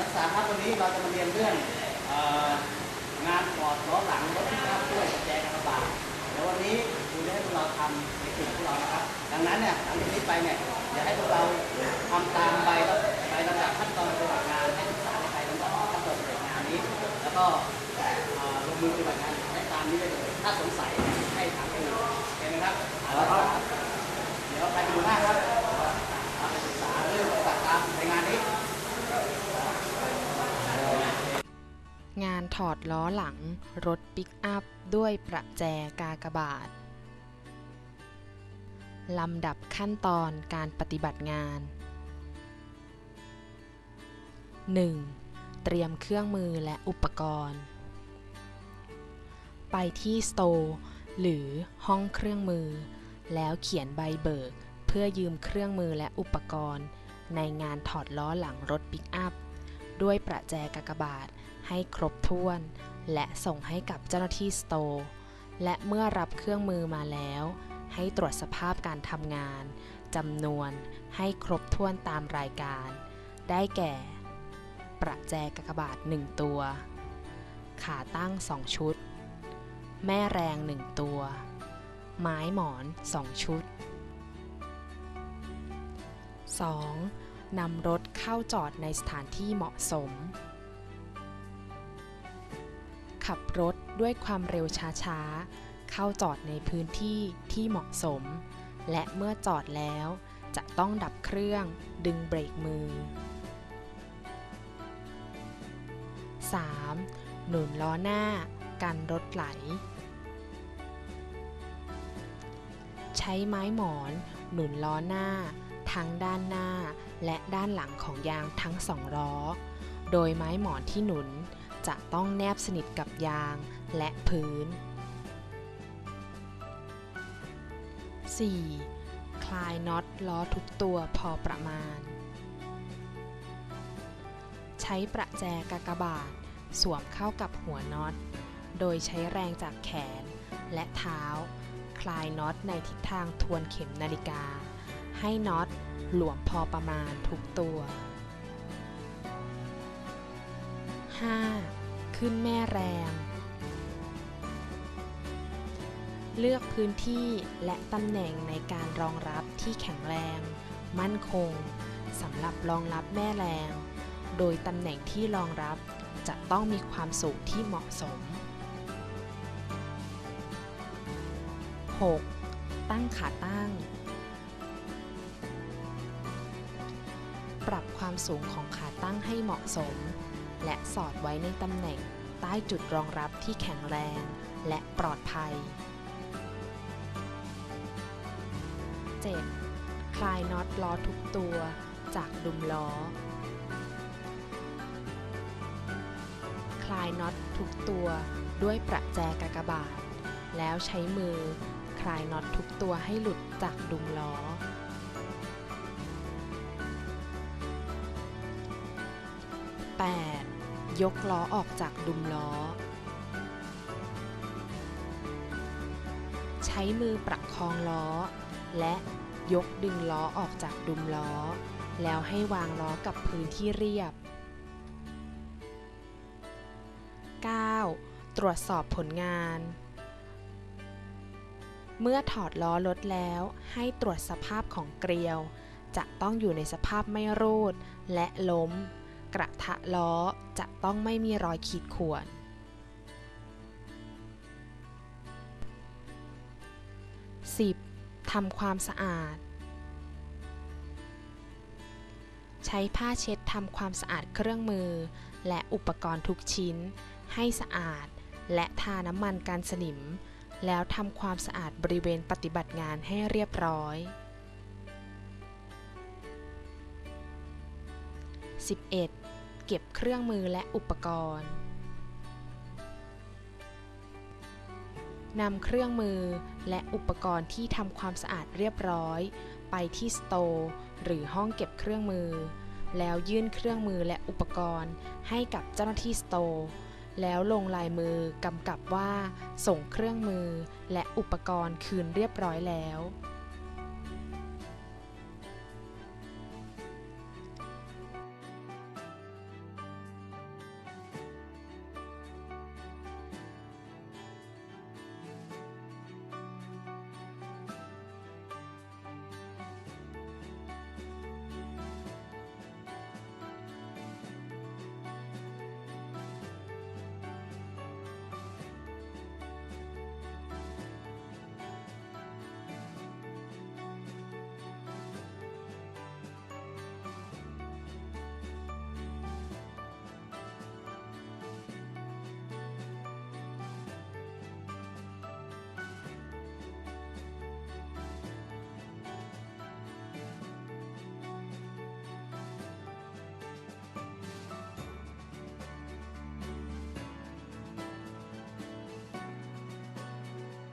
นักศึกษาครับวันนี้เราจะมาเรียนเรื่องงานถอดล้อหลังรถที่ขับด้วยแจกกระบาดแล้ววันนี้ครูจะให้พวกเราทำในกลุ่มพวกเรานะครับ ดังนั้นเนี่ยหลังจากนี้ไปเนี่ยอยากให้พวกเราทำตามใบแล้วใบลำดับขั้นตอนปฏิบัติงานให้ศึกษาในใบลำดับขั้นตอนปฏิบัติงานนี้ แล้วก็ลงมือปฏิบัติงานให้ตามนี้ได้เลยถ้าสงสัยให้ถามครูเห็นไหมครับเอาละครับเดี๋ยวไปดูหน้าครับ ถอดล้อหลังรถปิกอัพด้วยประแจกากบาท ลำดับขั้นตอนการปฏิบัติงาน 1. เตรียมเครื่องมือและอุปกรณ์ ไปที่สโตร์หรือห้องเครื่องมือ แล้วเขียนใบเบิก เพื่อยืมเครื่องมือและอุปกรณ์ ในงานถอดล้อหลังรถปิกอัพด้วยประแจกากบาท ให้ครบถ้วน และส่งให้กับเจ้าหน้าที่สโตร์และเมื่อรับเครื่องมือมาแล้ว ให้ตรวจสภาพการทำงานจำนวนให้ครบถ้วนตามรายการ ได้แก่ ประแจกากบาท 1 ตัว ขาตั้ง 2 ชุด แม่แรง 1 ตัว ไม้หมอน 2 ชุด 2. นำรถเข้าจอดในสถานที่เหมาะสม ขับรถด้วยความเร็วช้าๆ เข้าจอดในพื้นที่ที่เหมาะสม และเมื่อจอดแล้วจะต้องดับเครื่องดึงเบรกมือ 3. หนุนล้อหน้า กันรถไหล ใช้ไม้หมอนหนุนล้อหน้า ทั้งด้านหน้าและด้านหลังของยางทั้งสองล้อ โดยไม้หมอนที่หนุน จะต้องแนบสนิทกับยางและพื้น 4. คลายน็อตล้อทุกตัวพอประมาณ ใช้ประแจกากบาท สวมเข้ากับหัวน็อต โดยใช้แรงจากแขนและเท้า คลายน็อตในทิศทางทวนเข็มนาฬิกา ให้น็อตหลวมพอประมาณทุกตัว 5. ขึ้นแม่แรง เลือกพื้นที่และตำแหน่งในการรองรับที่แข็งแรง มั่นคงสำหรับรองรับแม่แรง โดยตำแหน่งที่รองรับจะต้องมีความสูงที่เหมาะสม 6. ตั้งขาตั้ง ปรับความสูงของขาตั้งให้เหมาะสม และสอดไว้ในตำแหน่งใต้จุดรองรับที่แข็งแรงและปลอดภัย 7. คลายน็อตล้อทุกตัวจากดุมล้อ คลายน็อตทุกตัวด้วยประแจกากบาท แล้วใช้มือคลายน็อตทุกตัวให้หลุดจากดุมล้อ 8. ยกล้อออกจากดุมล้อ ใช้มือประคองล้อ และยกดึงล้อออกจากดุมล้อ แล้วให้วางล้อกับพื้นที่เรียบ 9. ตรวจสอบผลงาน เมื่อถอดล้อรถแล้ว ให้ตรวจสภาพของเกลียว จะต้องอยู่ในสภาพไม่รูดและล้ม กระทะล้อจะต้องไม่มีรอยขีดข่วน 10. ทำความสะอาด ใช้ผ้าเช็ดทำความสะอาดเครื่องมือ และอุปกรณ์ทุกชิ้น ให้สะอาด และทาน้ำมันกันสนิม แล้วทำความสะอาดบริเวณปฏิบัติงานให้เรียบร้อย 11. เก็บเครื่องมือและอุปกรณ์นำเครื่องมือและอุปกรณ์ที่ทำความสะอาดเรียบร้อย ไปที่สโตร์หรือห้องเก็บเครื่องมือ แล้วยื่นเครื่องมือและอุปกรณ์ให้กับเจ้าหน้าที่สโตร์แล้วลงลายมือกำกับว่า ส่งเครื่องมือและอุปกรณ์คืนเรียบร้อยแล้ว